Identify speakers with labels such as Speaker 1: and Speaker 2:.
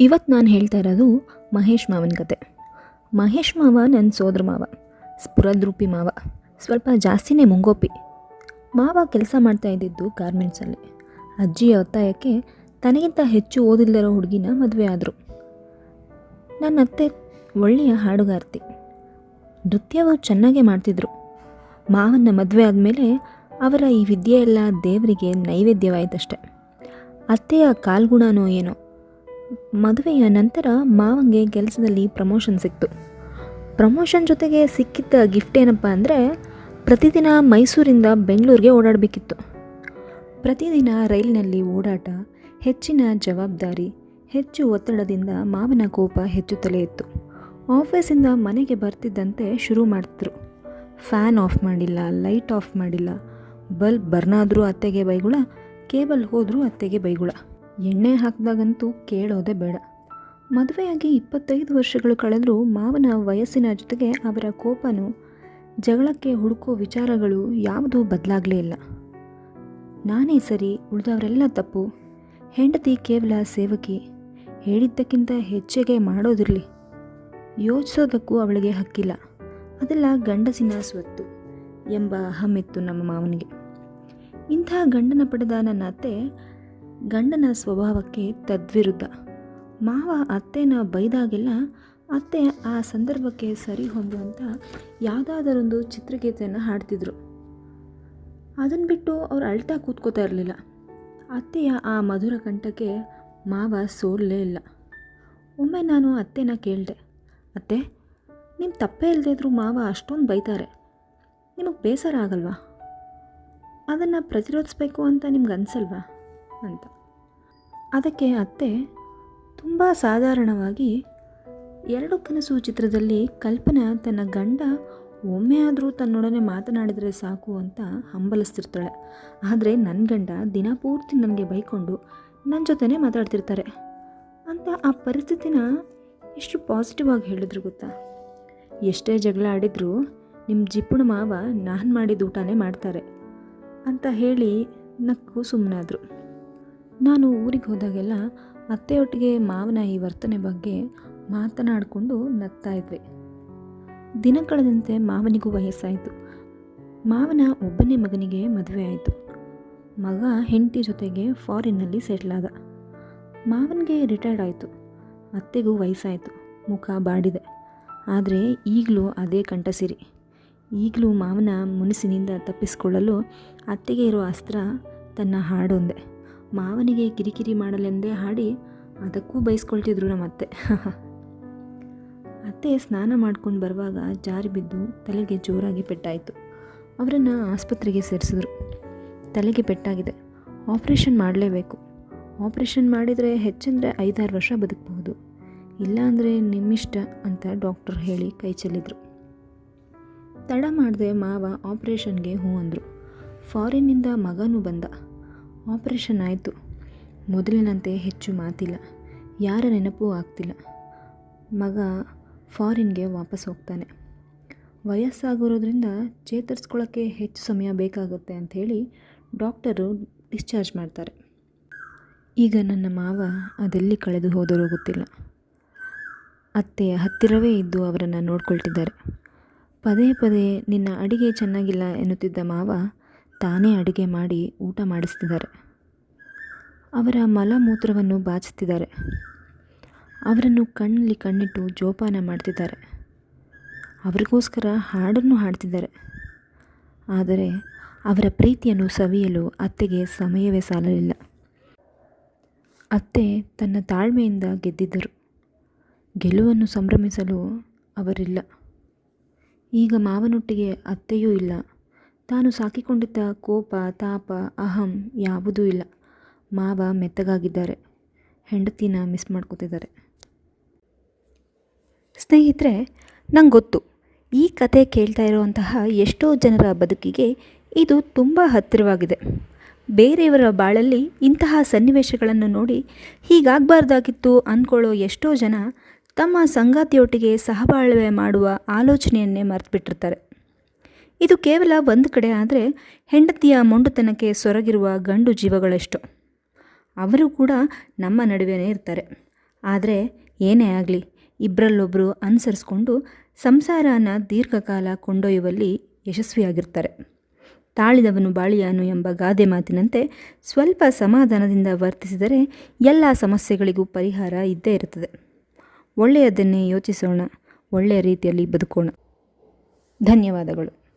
Speaker 1: ಇವತ್ತು ನಾನು ಹೇಳ್ತಾ ಇರೋದು ಮಹೇಶ್ ಮಾವನ ಕತೆ. ಮಹೇಶ್ ಮಾವ ನನ್ನ ಸೋದರ ಮಾವ, ಸ್ಫುರದ್ರೂಪಿ ಮಾವ, ಸ್ವಲ್ಪ ಜಾಸ್ತಿನೇ ಮುಂಗೋಪಿ. ಮಾವ ಕೆಲಸ ಮಾಡ್ತಾ ಇದ್ದಿದ್ದು ಗಾರ್ಮೆಂಟ್ಸಲ್ಲಿ ಅಜ್ಜಿಯ ಒತ್ತಾಯಕ್ಕೆ ತನಗಿಂತ ಹೆಚ್ಚು ಓದಿಲ್ಲದಿರೋ ಹುಡುಗಿನ ಮದುವೆ ಆದರು. ನನ್ನ ಅತ್ತೆ ಒಳ್ಳೆಯ ಹಾಡುಗಾರ್ತಿ. ನೃತ್ಯವು ಚೆನ್ನಾಗೇ ಮಾಡ್ತಿದ್ರು. ಮಾವನ ಮದುವೆ ಆದಮೇಲೆ ಅವರ ಈ ವಿದ್ಯೆ ಎಲ್ಲ ದೇವರಿಗೆ ನೈವೇದ್ಯವಾಯಿತಷ್ಟೆ. ಅತ್ತೆಯ ಕಾಲ್ಗುಣನೋ ಏನೋ ಮದುವೆಯ ನಂತರ ಮಾವಂಗೆ ಕೆಲಸದಲ್ಲಿ ಪ್ರಮೋಷನ್ ಸಿಕ್ತು. ಪ್ರಮೋಷನ್ ಜೊತೆಗೆ ಸಿಕ್ಕಿದ್ದ ಗಿಫ್ಟ್ ಏನಪ್ಪ ಅಂದರೆ ಪ್ರತಿದಿನ ಮೈಸೂರಿಂದ ಬೆಂಗಳೂರಿಗೆ ಓಡಾಡಬೇಕಿತ್ತು. ಪ್ರತಿದಿನ ರೈಲಿನಲ್ಲಿ ಓಡಾಟ, ಹೆಚ್ಚಿನ ಜವಾಬ್ದಾರಿ, ಹೆಚ್ಚು ಒತ್ತಡದಿಂದ ಮಾವನ ಕೋಪ ಹೆಚ್ಚುತ್ತಲೇ ಇತ್ತು. ಆಫೀಸಿಂದ ಮನೆಗೆ ಬರ್ತಿದ್ದಂತೆ ಶುರು ಮಾಡ್ತಿದ್ರು. ಫ್ಯಾನ್ ಆಫ್ ಮಾಡಿಲ್ಲ ಲೈಟ್ ಆಫ್ ಮಾಡಿಲ್ಲ. ಬಲ್ಬ್ ಬರ್ನಾದರೂ ಅತ್ತೆಗೆ ಬೈಗುಳ ಕೇಬಲ್ ಹೋದರೂ ಅತ್ತೆಗೆ ಬೈಗುಳ. ಎಣ್ಣೆ ಹಾಕಿದಾಗಂತೂ ಕೇಳೋದೇ ಬೇಡ. ಮದುವೆಯಾಗಿ ಇಪ್ಪತ್ತೈದು ವರ್ಷಗಳು ಕಳೆದರೂ ಮಾವನ ವಯಸ್ಸಿನ ಜೊತೆಗೆ ಅವರ ಕೋಪನೂ ಜಗಳಕ್ಕೆ ಹುಡುಕೋ ವಿಚಾರಗಳು ಯಾವುದೂ ಬದಲಾಗಲೇ ಇಲ್ಲ. ನಾನೇ ಸರಿ, ಉಳಿದವರೆಲ್ಲ ತಪ್ಪು. ಹೆಂಡತಿ ಕೇವಲ ಸೇವಕಿ. ಹೇಳಿದ್ದಕ್ಕಿಂತ ಹೆಚ್ಚಿಗೆ ಮಾಡೋದಿರಲಿ. ಯೋಚಿಸೋದಕ್ಕೂ ಅವಳಿಗೆ ಹಕ್ಕಿಲ್ಲ. ಅದೆಲ್ಲ ಗಂಡಸಿನ ಸ್ವತ್ತು ಎಂಬ ಅಹಮಿತ್ತು ನಮ್ಮ ಮಾವನಿಗೆ. ಇಂಥ ಗಂಡನ ಪಡೆದ ನನ್ನ ಅತ್ತೆ ಗಂಡನ ಸ್ವಭಾವಕ್ಕೆ ತದ್ವಿರುದ್ಧ. ಮಾವ ಅತ್ತೆನ ಬೈದಾಗೆಲ್ಲ ಅತ್ತೆ ಆ ಸಂದರ್ಭಕ್ಕೆ ಸರಿ ಹೊಂದುವಂಥ ಯಾವುದಾದರೊಂದು ಚಿತ್ರಗೀತೆಯನ್ನು ಹಾಡ್ತಿದ್ರು. ಅದನ್ನು ಬಿಟ್ಟು ಅವ್ರು ಅಳ್ತಾ ಕೂತ್ಕೋತಾ ಇರಲಿಲ್ಲ. ಅತ್ತೆಯ ಆ ಮಧುರ ಕಂಠಕ್ಕೆ ಮಾವ ಸೋಲಲೇ ಇಲ್ಲ. ಒಮ್ಮೆ ನಾನು ಅತ್ತೆನ ಕೇಳಿದೆ, ಅತ್ತೆ ನಿಮ್ಮ ತಪ್ಪೇ ಇಲ್ಲದೇ ಇದ್ದರೂ ಮಾವ ಅಷ್ಟೊಂದು ಬೈತಾರೆ. ನಿಮಗೆ ಬೇಸರ ಆಗಲ್ವಾ? ಅದನ್ನು ಪ್ರತಿರೋಧಿಸ್ಬೇಕು ಅಂತ ನಿಮ್ಗೆ ಅನಿಸಲ್ವಾ? ಅಂತ. ಅದಕ್ಕೆ ಅತ್ತೆ ತುಂಬ ಸಾಧಾರಣವಾಗಿ ಎರಡು ಕನಸು ಚಿತ್ರದಲ್ಲಿ ಕಲ್ಪನಾ ತನ್ನ ಗಂಡ ಒಮ್ಮೆ ಆದರೂ ತನ್ನೊಡನೆ ಮಾತನಾಡಿದರೆ ಸಾಕು ಅಂತ ಹಂಬಲಿಸ್ತಿರ್ತಾಳೆ. ಆದರೆ ನನ್ನ ಗಂಡ ದಿನಪೂರ್ತಿ ನನಗೆ ಬೈಕೊಂಡು ನನ್ನ ಜೊತೆನೇ ಮಾತಾಡ್ತಿರ್ತಾರೆ ಅಂತ ಆ ಪರಿಸ್ಥಿತಿನ ಎಷ್ಟು ಪಾಸಿಟಿವ್ ಆಗಿ ಹೇಳಿದ್ರು ಗೊತ್ತಾ? ಎಷ್ಟೇ ಜಗಳ ಆಡಿದರೂ ನಿಮ್ಮ ಜಿಪ್ಪುಣ ಮಾವ ನಾನು ಮಾಡಿದ ಊಟನೇ ಮಾಡ್ತಾರೆ ಅಂತ ಹೇಳಿ ನಕ್ಕು ಸುಮ್ಮನಾದರು ನಾನು ಊರಿಗೆ ಹೋದಾಗೆಲ್ಲ ಅತ್ತೆಯೊಟ್ಟಿಗೆ ಮಾವನ ಈ ವರ್ತನೆ ಬಗ್ಗೆ ಮಾತನಾಡಿಕೊಂಡು ನಗ್ತಾ ಇದ್ವಿ ದಿನ ಕಳೆದಂತೆ ಮಾವನಿಗೂ ವಯಸ್ಸಾಯಿತು. ಮಾವನ ಒಬ್ಬನೇ ಮಗನಿಗೆ ಮದುವೆ ಆಯಿತು. ಮಗ ಹೆಂಡತಿ ಜೊತೆಗೆ ಫಾರಿನ್ನಲ್ಲಿ ಆದ. ಮಾವನಿಗೆ ರಿಟೈರ್ಡ್ ಆಯಿತು. ಅತ್ತೆಗೂ ವಯಸ್ಸಾಯಿತು. ಮುಖ ಬಾಡಿದೆ. ಆದರೆ ಈಗಲೂ ಅದೇ ಕಂಠಸಿರಿ. ಈಗಲೂ ಮಾವನ ಮುನಿಸಿನಿಂದ ತಪ್ಪಿಸಿಕೊಳ್ಳಲು ಅತ್ತೆಗೆ ಇರೋ ಅಸ್ತ್ರ ತನ್ನ ಹಾಡೊಂದೆ. ಮಾವನಿಗೆ ಕಿರಿಕಿರಿ ಮಾಡಲೆಂದೇ ಹಾಡಿ ಅದಕ್ಕೂ ಬೈಸ್ಕೊಳ್ತಿದ್ರು ನಮ್ಮ ಅತ್ತೆ ಅತ್ತೆ ಸ್ನಾನ ಮಾಡ್ಕೊಂಡು ಬರುವಾಗ ಜಾರಿ ಬಿದ್ದು ತಲೆಗೆ ಜೋರಾಗಿ ಪೆಟ್ಟಾಯಿತು. ಅವರನ್ನು ಆಸ್ಪತ್ರೆಗೆ ಸೇರಿಸಿದ್ರು. ತಲೆಗೆ ಪೆಟ್ಟಾಗಿದೆ. ಆಪ್ರೇಷನ್ ಮಾಡಲೇಬೇಕು. ಆಪ್ರೇಷನ್ ಮಾಡಿದರೆ ಹೆಚ್ಚೆಂದರೆ ಐದಾರು ವರ್ಷ ಬದುಕಬಹುದು. ಇಲ್ಲಾಂದರೆ ನಿಮ್ಮಿಷ್ಟ ಅಂತ ಡಾಕ್ಟರ್ ಹೇಳಿ ಕೈ ಚೆಲ್ಲಿದ್ರು. ತಡ ಮಾಡಿದೆ ಮಾವ ಆಪ್ರೇಷನ್ಗೆ ಹೂ ಅಂದರು. ಫಾರಿನ್ನಿಂದ ಮಗನೂ ಬಂದ. ಆಪ್ರೇಷನ್ ಆಯಿತು. ಮೊದಲಿನಂತೆ ಹೆಚ್ಚು ಮಾತಿಲ್ಲ. ಯಾರ ನೆನಪೂ ಆಗ್ತಿಲ್ಲ. ಮಗ ಫಾರಿನ್ಗೆ ವಾಪಸ್ ಹೋಗ್ತಾನೆ. ವಯಸ್ಸಾಗಿರೋದ್ರಿಂದ ಚೇತರಿಸ್ಕೊಳ್ಳೋಕ್ಕೆ ಹೆಚ್ಚು ಸಮಯ ಬೇಕಾಗುತ್ತೆ ಅಂಥೇಳಿ ಡಾಕ್ಟರು ಡಿಸ್ಚಾರ್ಜ್ ಮಾಡ್ತಾರೆ. ಈಗ ನನ್ನ ಮಾವ ಅದೆಲ್ಲಿ ಕಳೆದು ಹೋದರೂ ಗೊತ್ತಿಲ್ಲ. ಅತ್ತೆ ಹತ್ತಿರವೇ ಇದ್ದು ಅವರನ್ನು ನೋಡ್ಕೊಳ್ತಿದ್ದಾರೆ. ಪದೇ ಪದೇ, ನಿನ್ನ ಅಡಿಗೆ ಚೆನ್ನಾಗಿಲ್ಲ ಎನ್ನುತ್ತಿದ್ದ ಮಾವ ತಾನೇ ಅಡುಗೆ ಮಾಡಿ ಊಟ ಮಾಡಿಸ್ತಿದ್ದಾರೆ. ಅವರ ಮಲಮೂತ್ರವನ್ನು ಬಾಚಿಸ್ತಿದ್ದಾರೆ. ಅವರನ್ನು ಕಣ್ಣಲ್ಲಿ ಕಣ್ಣಿಟ್ಟು ಜೋಪಾನ ಮಾಡ್ತಿದ್ದಾರೆ. ಅವರಿಗೋಸ್ಕರ ಹಾಡನ್ನು ಹಾಡ್ತಿದ್ದಾರೆ. ಆದರೆ ಅವರ ಪ್ರೀತಿಯನ್ನು ಸವಿಯಲು ಅತ್ತೆಗೆ ಸಮಯವೇ ಸಾಲಲಿಲ್ಲ. ಅತ್ತೆ ತನ್ನ ತಾಳ್ಮೆಯಿಂದ ಗೆದ್ದಿದ್ದರು. ಗೆಲುವನ್ನು ಸಂಭ್ರಮಿಸಲು ಅವರಿಲ್ಲ. ಈಗ ಮಾವನೊಟ್ಟಿಗೆ ಅತ್ತೆಯೂ ಇಲ್ಲ. ತಾನು ಸಾಕಿಕೊಂಡಿದ್ದ ಕೋಪ, ತಾಪ, ಅಹಂ ಯಾವುದೂ ಇಲ್ಲ. ಮಾವ ಮೆತ್ತಗಾಗಿದ್ದಾರೆ. ಹೆಂಡತಿನ ಮಿಸ್ ಮಾಡ್ಕೋತಿದ್ದಾರೆ. ಸ್ನೇಹಿತರೆ ನಂಗೆ ಗೊತ್ತು ಈ ಕತೆ ಕೇಳ್ತಾ ಇರುವಂತಹ ಎಷ್ಟೋ ಜನರ ಬದುಕಿಗೆ ಇದು ತುಂಬ ಹತ್ತಿರವಾಗಿದೆ. ಬೇರೆಯವರ ಬಾಳಲ್ಲಿ ಇಂತಹ ಸನ್ನಿವೇಶಗಳನ್ನು ನೋಡಿ ಹೀಗಾಗಬಾರ್ದಾಗಿತ್ತು ಅಂದ್ಕೊಳ್ಳೋ ಎಷ್ಟೋ ಜನ ತಮ್ಮ ಸಂಗಾತಿಯೊಟ್ಟಿಗೆ ಸಹಬಾಳ್ವೆ ಮಾಡುವ ಆಲೋಚನೆಯನ್ನೇ ಮರೆತುಬಿಟ್ಟಿರ್ತಾರೆ. ಇದು ಕೇವಲ ಒಂದು ಕಡೆ ಆದರೆ ಹೆಂಡತಿಯ ಮೊಂಡುತನಕ್ಕೆ ಸೊರಗಿರುವ ಗಂಡು ಜೀವಗಳಷ್ಟು. ಅವರು ಕೂಡ ನಮ್ಮ ನಡುವೆನೇ ಇರ್ತಾರೆ. ಆದರೆ ಏನೇ ಆಗಲಿ ಇಬ್ಬರಲ್ಲೊಬ್ಬರು ಅನುಸರಿಸ್ಕೊಂಡು ಸಂಸಾರನ ದೀರ್ಘಕಾಲ ಕೊಂಡೊಯ್ಯುವಲ್ಲಿ ಯಶಸ್ವಿಯಾಗಿರ್ತಾರೆ. ತಾಳಿದವನು ಬಾಳಿಯಾನು ಎಂಬ ಗಾದೆ ಮಾತಿನಂತೆ ಸ್ವಲ್ಪ ಸಮಾಧಾನದಿಂದ ವರ್ತಿಸಿದರೆ ಎಲ್ಲ ಸಮಸ್ಯೆಗಳಿಗೂ ಪರಿಹಾರ ಇದ್ದೇ ಇರುತ್ತದೆ. ಒಳ್ಳೆಯದನ್ನೇ ಯೋಚಿಸೋಣ, ಒಳ್ಳೆಯ ರೀತಿಯಲ್ಲಿ ಬದುಕೋಣ. ಧನ್ಯವಾದಗಳು.